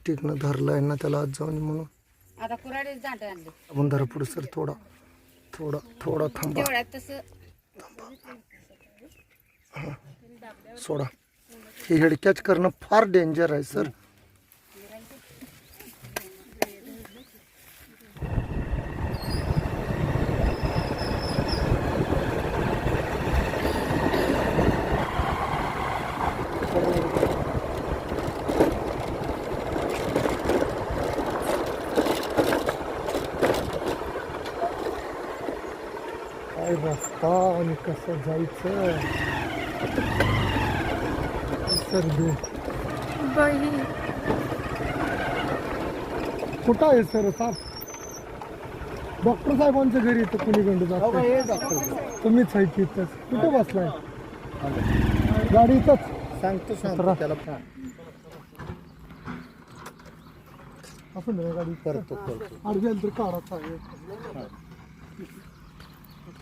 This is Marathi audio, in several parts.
स्टिकनं धरलाय ना त्याला आज जाऊन म्हणून. आता आणले. आपण धरा पुढे सर थोडा. थोडा थोडा थांबा. तेवढ्यात तसं सोडा. हे हेड कॅच करणं फार डेंजर आहे सर. रस्ता आणि कसं जायचं सर्दी बाई कुठं आहे सर साहेब डॉक्टर साहेबांच्या घरी इथं कुणी गंडू जात तुम्हीच आहे की इथंच कुठं बसलाय गाडी इथंच सांगतो सांगतो त्याला असं नाही गाडी करतो करतो काढाच आहे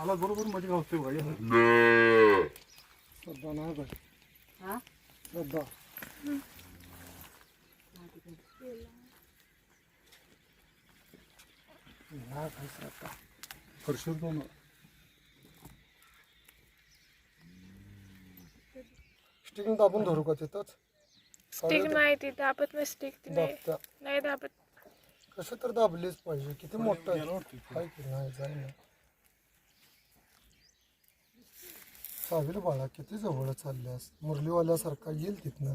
आला बरोबर माझी गावते बघा श्रद्धा नाही बाई हा? स्टिकिंग दाबून धरू का तिथंच? स्टिक नाही ती दाबत नाही स्टिक ती नाही नाही दाबत. कसं तर दाबलीच पाहिजे. किती मोठं आहे. हाय की नाही जाय ना सावीर बाळा किती जवळ चालल्यास? मुरलीवाल्यासारखा येईल तिथनं.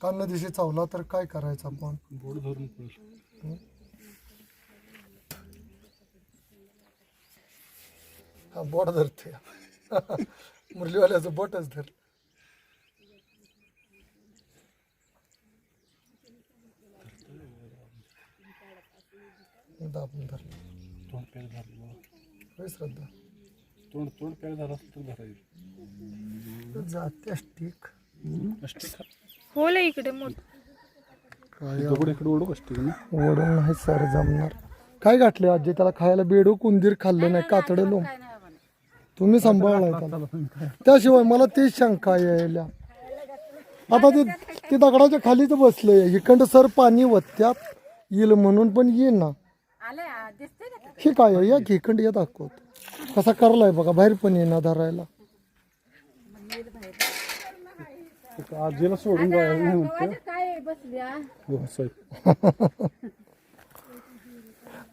कान दिशी चावला तर काय करायचं आपण? बोर्ड धरून. हा? बोट धरते मुरलीवाल्याचं बोटच धर दाबून धर श्रद्धा. तोंड तोंड पॅक झालं असलं तर धरायचं जाते स्टिक अस्टिक. खा. होल आहे इकडे मोठ. काय दगड इकडे ओढू अस्टिक ना? ओढून नाही सर जमणार. काय घातले आजी? त्याला खायला बेडूक उंदीर खाल्लं नाही कातडं लोम. तुम्ही सांभाळलाय त्याला. त्याशिवाय मला तेच शंका यायला. आता ते ते दगडाच्या खालीच बसले इकडं सर पाणी वत्यात येईल म्हणून पण येईन. ना आले ना हे काय आहे? या इकडं या दाखवत. कसा करलाय बघा बाहेर पण येईना धरायला. आजीला सोडून जायला नाही म्हणते गव्हाच्या काय बसल्या? हो, साहेब.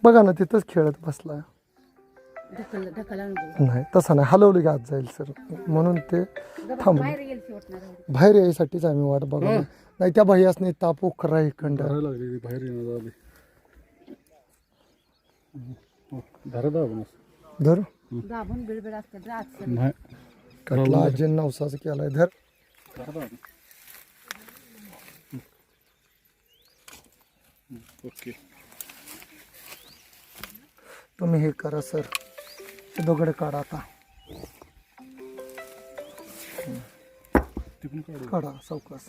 बघा ना तिथंच खेळत बसलाय. ढकल ढकल. नाही तसं नाही. हलवली की आत जाईल सर. म्हणून ते थांबले. बाहेर गेल शेवटणार बाहेर यायसाठीच आम्ही वाट बघा नाही त्या भैयासनी ताप उकरा इकडं धरायला लागली बाहेर धरा दाबून धर. दाबून बिळबिळ असतात रात नाही. कटला आजी नवसाच केलाय धर. धरा दाबून. ओके. तुम्ही हे करा सर. हे दगड काढा आता. ते पण काढू. काढा चौकस.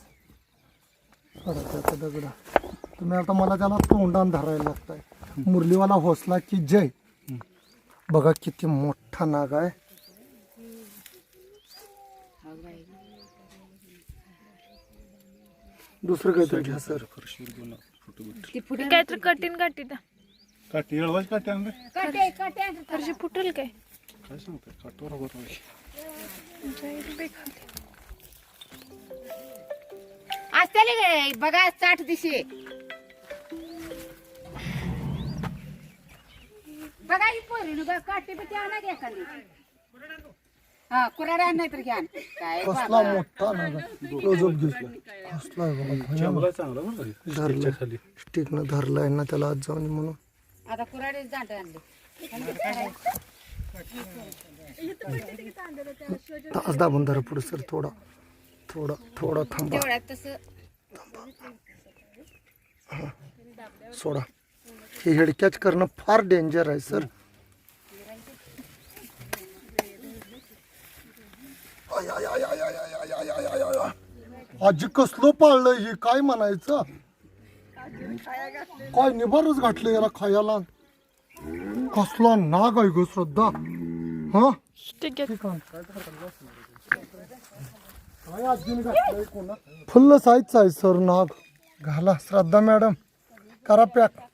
काढा त्याचा दगड. तुम्ही आता मला त्याला तोंडान धरायला लागताय. मुरलीवाला हौसला की जय. बघा किती मोठा नाग आहे. दुसरं काहीतरी घ्या सर. काहीतरी कठीण काठी द्या काठी येळवायची काठी आणले? काटे. फरशी फुटेल काय? काय सांगताय? काठवर बरोबर बघा साठ दिशे. बघा ही पोरी बघा काटे बिटे आणा घ्या हा कुराडा नाही तर काय कसला बाबा. मोठा क्लोजअप घेतला. कसला. धरलं स्टिकनं धरलाय. ना त्याला आज जाऊन म्हणून. आता कुराडे आणले. तास दाबून धरा पुढे सर थोडा. थोडा थोडा थांबा. तेवढ्यात तसं. सोडा. हे हेडकॅच करणं फार डेंजर आहे सर आजी कसलं पाळलं हे? काय म्हणायचं? काय निभारच घातलं याला खायला? कसला नाग आहे ग श्रद्धा. हा? फुल्ल साईजचा आहे सर नाग. घाला श्रद्धा मॅडम. करा पॅक.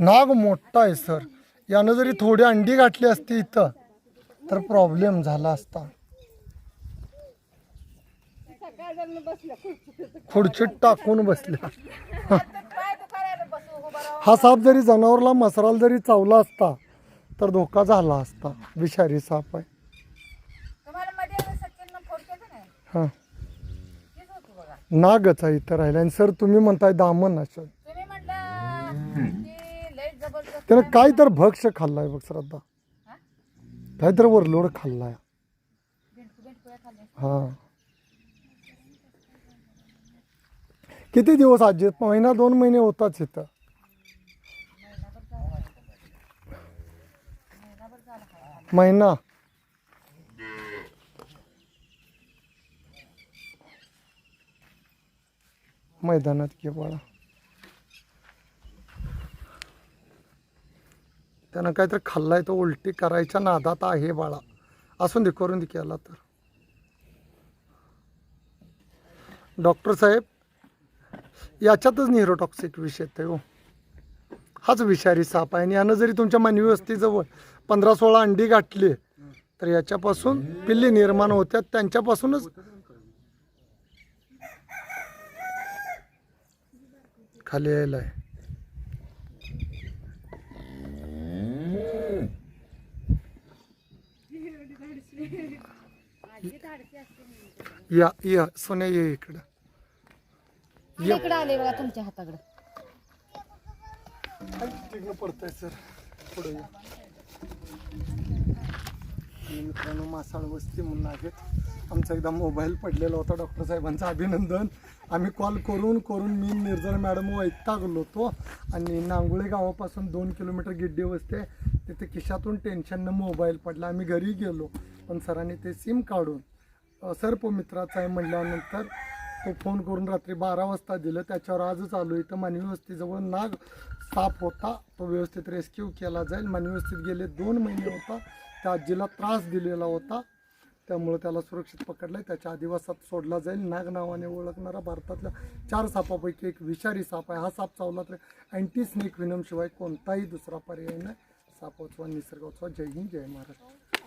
नाग मोठा आहे सर. यानं जरी थोडी अंडी घातली असती इथं तर प्रॉब्लेम झाला असता. खुर्चीत टाकून बसल्या. हा साप जरी जनावरला मसराल जरी चावला असता तर धोका झाला असता. विषारी साप आहे. हा. नागच आहे इथं राहिला. आणि सर तुम्ही म्हणताय दामन असं तुम्ही म्हटलं की लय जबरदस्त त्यानं काय तर भक्ष खाल्लाय बघ श्रद्धा. हा? काय तर वरलोड खाल्लाय. भेंडकू हा. किती दिवस आजी महिना दोन महिने होताच इथं. महिना. मैदानात की बाळा. त्यानं काहीतरी खाल्लाय तो उलटी करायच्या नादात आहे बाळा. असून दे करून दे केला तर. डॉक्टर साहेब याच्यातच न्यूरोटॉक्सिक विष येते हो. हाच विषारी साप आहे आणि यानं जरी तुमच्या मानवी वस्तीजवळ पंधरा सोळा अंडी गाठली तर याच्यापासून पिल्ली निर्माण होत्या त्यांच्यापासूनच खाली यायला आहे. या या सोन्या ये इकडं. इकडे आले बघा तुमच्या हाताकडे. तिकडं पडतंय सर. पुढे या. मित्रांनो मासाळ वस्ती म्हणून आहेत. आमचा एकदा मोबाईल पडलेला होता डॉक्टर साहेबांचं अभिनंदन. आम्ही कॉल करून करून मी निर्जळ मॅडम वैतागलो होतो. आणि नांगुळे गावापासून दोन किलोमीटर गिड्डी वसते तिथे खिशातून टेन्शननं मोबाईल पडला. आम्ही घरी गेलो. पण सरांनी ते सिम काढून अ, सर्प आहे म्हटल्यानंतर तो फोन करून रात्री बारा वाजता दिलं. त्याच्यावर आजच आलो इथं. मानवी वस्तीजवळ नाग साप होता. तो व्यवस्थित रेस्क्यू केला जाईल. मानवी वस्तीत गेले दोन महिने होता. त्या आजीला त्रास दिलेला होता. त्यामुळे त्याला सुरक्षित पकडलंय. त्याच्या आदिवासात सोडला जाईल. नाग नावाने ओळखणारा भारतातल्या चार सापापैकी एक विषारी साप आहे. हा साप चावला तर अँटी स्नेक विनम शिवाय कोणताही दुसरा पर्याय नाही. साप निसर्गोत्सव. निसर्ग जय हिंद जय महाराष्ट्र.